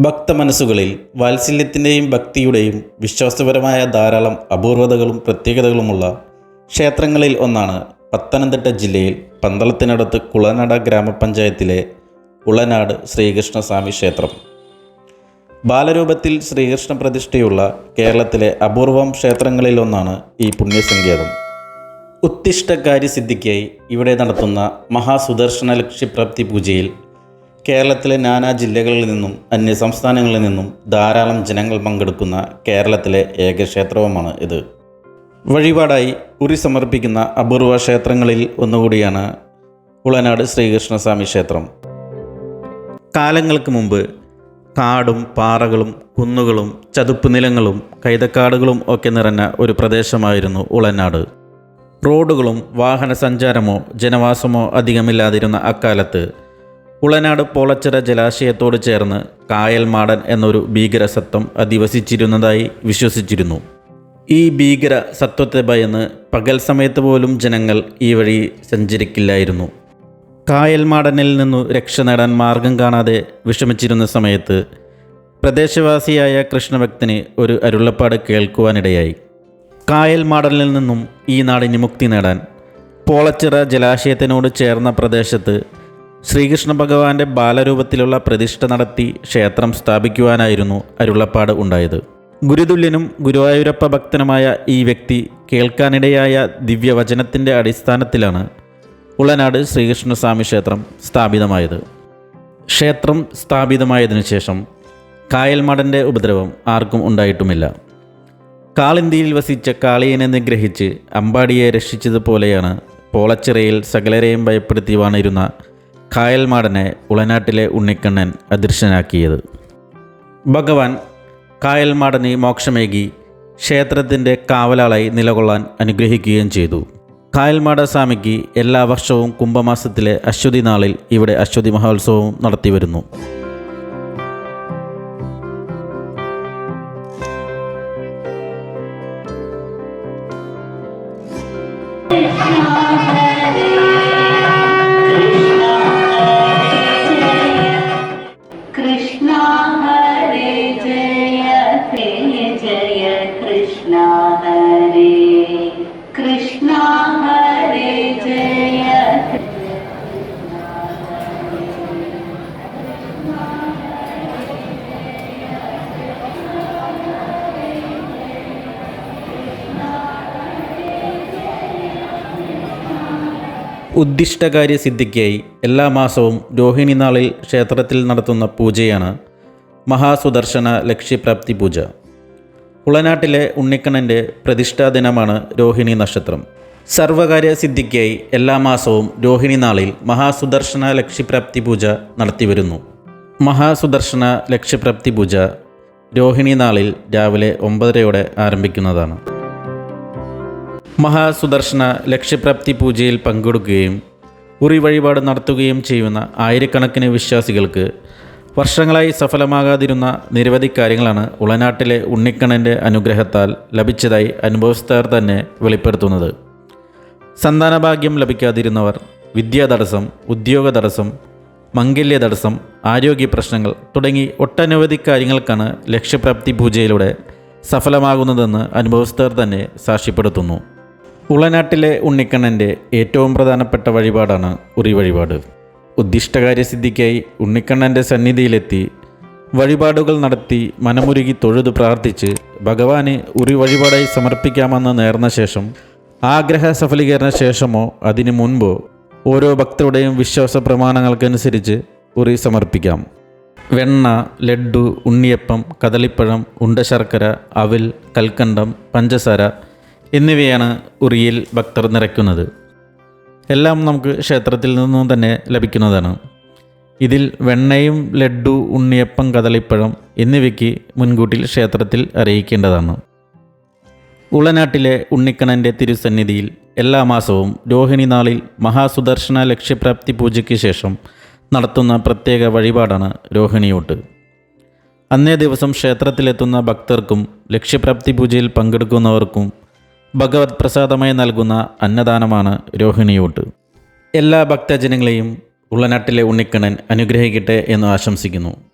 ഭക്തമനസ്സുകളിൽ വാത്സല്യത്തിന്റെയും ഭക്തിയുടെയും വിശ്വാസപരമായ ധാരാളം അപൂർവതകളും പ്രത്യേകതകളുമുള്ള ക്ഷേത്രങ്ങളിൽ ഒന്നാണ് പത്തനംതിട്ട ജില്ലയിൽ പന്തളത്തിനടുത്ത് കുളനട ഗ്രാമപഞ്ചായത്തിലെ ഉളനാട് ശ്രീകൃഷ്ണസ്വാമി ക്ഷേത്രം. ബാലരൂപത്തിൽ ശ്രീകൃഷ്ണ പ്രതിഷ്ഠയുള്ള കേരളത്തിലെ അപൂർവം ക്ഷേത്രങ്ങളിൽ ഒന്നാണ് ഈ പുണ്യസങ്കേതം. ഉത്തിഷ്ടകാര്യ സിദ്ധിക്കായി ഇവിടെ നടത്തുന്ന മഹാസുദർശന ലക്ഷ്യപ്രാപ്തി പൂജയിൽ കേരളത്തിലെ നാനാ ജില്ലകളിൽ നിന്നും അന്യ സംസ്ഥാനങ്ങളിൽ നിന്നും ധാരാളം ജനങ്ങൾ പങ്കെടുക്കുന്ന കേരളത്തിലെ ഏക ക്ഷേത്രവുമാണ് ഇത്. വഴിപാടായി ഉറി സമർപ്പിക്കുന്ന അപൂർവ ക്ഷേത്രങ്ങളിൽ ഒന്നുകൂടിയാണ് ഉളനാട് ശ്രീകൃഷ്ണസ്വാമി ക്ഷേത്രം. കാലങ്ങൾക്ക് മുമ്പ് കാടും പാറകളും കുന്നുകളും ചതുപ്പ് നിലങ്ങളും കൈതക്കാടുകളും ഒക്കെ നിറഞ്ഞ ഒരു പ്രദേശമായിരുന്നു ഉളനാട്. റോഡുകളും വാഹന സഞ്ചാരമോ ജനവാസമോ അധികമില്ലാതിരുന്ന അക്കാലത്ത് ഉളനാട് പോളച്ചിറ ജലാശയത്തോട് ചേർന്ന് കായൽമാടൻ എന്നൊരു ഭീകരസത്വം അധിവസിച്ചിരുന്നതായി വിശ്വസിച്ചിരുന്നു. ഈ ഭീകര സത്വത്തെ ഭയന്ന് പകൽ സമയത്ത് പോലും ജനങ്ങൾ ഈ വഴി സഞ്ചരിക്കില്ലായിരുന്നു. കായൽമാടനിൽ നിന്നു രക്ഷ നേടാൻ മാർഗം കാണാതെ വിഷമിച്ചിരുന്ന സമയത്ത് പ്രദേശവാസിയായ കൃഷ്ണഭക്തന് ഒരു അരുളപ്പാട് കേൾക്കുവാനിടയായി. കായൽമാടനിൽ നിന്നും ഈ നാടിന് മുക്തി നേടാൻ പോളച്ചിറ ജലാശയത്തിനോട് ചേർന്ന പ്രദേശത്ത് ശ്രീകൃഷ്ണ ഭഗവാന്റെ ബാലരൂപത്തിലുള്ള പ്രതിഷ്ഠ നടത്തി ക്ഷേത്രം സ്ഥാപിക്കുവാനായിരുന്നു അരുളപ്പാട് ഉണ്ടായത്. ഗുരുതുല്യനും ഗുരുവായൂരപ്പ ഭക്തനുമായ ഈ വ്യക്തി കേൾക്കാനിടയായ ദിവ്യവചനത്തിന്റെ അടിസ്ഥാനത്തിലാണ് ഉളനാട് ശ്രീകൃഷ്ണസ്വാമി ക്ഷേത്രം സ്ഥാപിതമായത്. ക്ഷേത്രം സ്ഥാപിതമായതിനു ശേഷം കായൽമടന്റെ ഉപദ്രവം ആർക്കും ഉണ്ടായിട്ടുമില്ല. കാളിന്തിയിൽ വസിച്ച കാളിയനെ നിഗ്രഹിച്ച് അമ്പാടിയെ രക്ഷിച്ചതുപോലെയാണ് പോളച്ചിറയിൽ സകലരെയും ഭയപ്പെടുത്തി വാണിരുന്ന കായൽമാടനെ ഉളനാട്ടിലെ ഉണ്ണിക്കണ്ണൻ അദൃശ്യനാക്കിയത്. ഭഗവാൻ കായൽമാടനെ മോക്ഷമേകി ക്ഷേത്രത്തിന്റെ കാവലാളായി നിലകൊള്ളാൻ അനുഗ്രഹിക്കുകയും ചെയ്തു. കായൽമാട സ്വാമിക്ക് എല്ലാ വർഷവും കുംഭമാസത്തിലെ അശ്വതി നാളിൽ ഇവിടെ അശ്വതി മഹോത്സവവും നടത്തിവരുന്നു. ഉദ്ദിഷ്ടകാര്യ സിദ്ധിക്കായി എല്ലാ മാസവും രോഹിണി നാളിൽ ക്ഷേത്രത്തിൽ നടത്തുന്ന പൂജയാണ് മഹാസുദർശന ലക്ഷ്യപ്രാപ്തി പൂജ. കുളനാട്ടിലെ ഉണ്ണിക്കണ്ണന്റെ പ്രതിഷ്ഠാ ദിനമാണ് രോഹിണി നക്ഷത്രം. സർവകാര്യ സിദ്ധിക്കായി എല്ലാ മാസവും രോഹിണി നാളിൽ മഹാസുദർശന ലക്ഷ്യപ്രാപ്തി പൂജ നടത്തിവരുന്നു മഹാസുദർശന ലക്ഷ്യപ്രാപ്തി പൂജ രോഹിണി നാളിൽ രാവിലെ ഒമ്പതരയോടെ ആരംഭിക്കുന്നതാണ്. മഹാസുദർശന ലക്ഷ്യപ്രാപ്തി പൂജയിൽ പങ്കെടുക്കുകയും ഉറി വഴിപാട് നടത്തുകയും ചെയ്യുന്ന ആയിരക്കണക്കിന് വിശ്വാസികൾക്ക് വർഷങ്ങളായി സഫലമാകാതിരുന്ന നിരവധി കാര്യങ്ങളാണ് ഉളനാട്ടിലെ ഉണ്ണിക്കണ്ണന്റെ അനുഗ്രഹത്താൽ ലഭിച്ചതായി അനുഭവസ്ഥർ തന്നെ വെളിപ്പെടുത്തുന്നത്. സന്താനഭാഗ്യം ലഭിക്കാതിരുന്നവർ വിദ്യാ തടസ്സം ഉദ്യോഗ തടസ്സം മംഗല്യ തടസ്സം ആരോഗ്യ പ്രശ്നങ്ങൾ തുടങ്ങി ഒട്ടനവധി കാര്യങ്ങൾക്കാണ് ലക്ഷ്യപ്രാപ്തി പൂജയിലൂടെ സഫലമാകുന്നതെന്ന് അനുഭവസ്ഥർ തന്നെ സാക്ഷ്യപ്പെടുത്തുന്നു. ഉളനാട്ടിലെ ഉണ്ണിക്കണ്ണന്റെ ഏറ്റവും പ്രധാനപ്പെട്ട വഴിപാടാണ് ഉറി വഴിപാട് ഉദ്ദിഷ്ടകാര്യസിദ്ധിക്കായി ഉണ്ണിക്കണ്ണന്റെ സന്നിധിയിലെത്തി വഴിപാടുകൾ നടത്തി മനമുരുകി തൊഴുതു പ്രാർത്ഥിച്ച് ഭഗവാന് ഉറി വഴിപാടായി സമർപ്പിക്കാമെന്ന് നേർന്ന ശേഷം ആഗ്രഹ സഫലീകരണ ശേഷമോ അതിനു മുൻപോ ഓരോ ഭക്തരുടെയും വിശ്വാസ പ്രമാണങ്ങൾക്കനുസരിച്ച് ഉറി സമർപ്പിക്കാം. വെണ്ണ ലഡ്ഡു ഉണ്ണിയപ്പം കദളിപ്പഴം ഉണ്ടശർക്കര അവിൽ കൽക്കണ്ടം പഞ്ചസാര എന്നിവയാണ് ഉറിയിൽ ഭക്തർ നിറയ്ക്കുന്നത്. എല്ലാം നമുക്ക് ക്ഷേത്രത്തിൽ നിന്നും തന്നെ ലഭിക്കുന്നതാണ്. ഇതിൽ വെണ്ണയും ലഡ്ഡു ഉണ്ണിയപ്പം കദളിപ്പഴം എന്നിവയ്ക്ക് മുൻകൂട്ടിൽ ക്ഷേത്രത്തിൽ അറിയിക്കേണ്ടതാണ്. ഉളനാട്ടിലെ ഉണ്ണിക്കണന്റെ തിരുസന്നിധിയിൽ എല്ലാ മാസവും രോഹിണി നാളിൽ മഹാസുദർശന ലക്ഷ്യപ്രാപ്തി പൂജയ്ക്ക് ശേഷം നടത്തുന്ന പ്രത്യേക വഴിപാടാണ് രോഹിണിയൂട്ട്. അന്നേ ദിവസം ക്ഷേത്രത്തിലെത്തുന്ന ഭക്തർക്കും ലക്ഷ്യപ്രാപ്തി പൂജയിൽ പങ്കെടുക്കുന്നവർക്കും ഭഗവത് പ്രസാദമായി നൽകുന്ന അന്നദാനമാണ് രോഹിണിയൂട്ട്. എല്ലാ ഭക്തജനങ്ങളെയും ഉള്ളനാട്ടിലെ ഉണ്ണിക്കണ്ണൻ അനുഗ്രഹിക്കട്ടെ എന്ന് ആശംസിക്കുന്നു.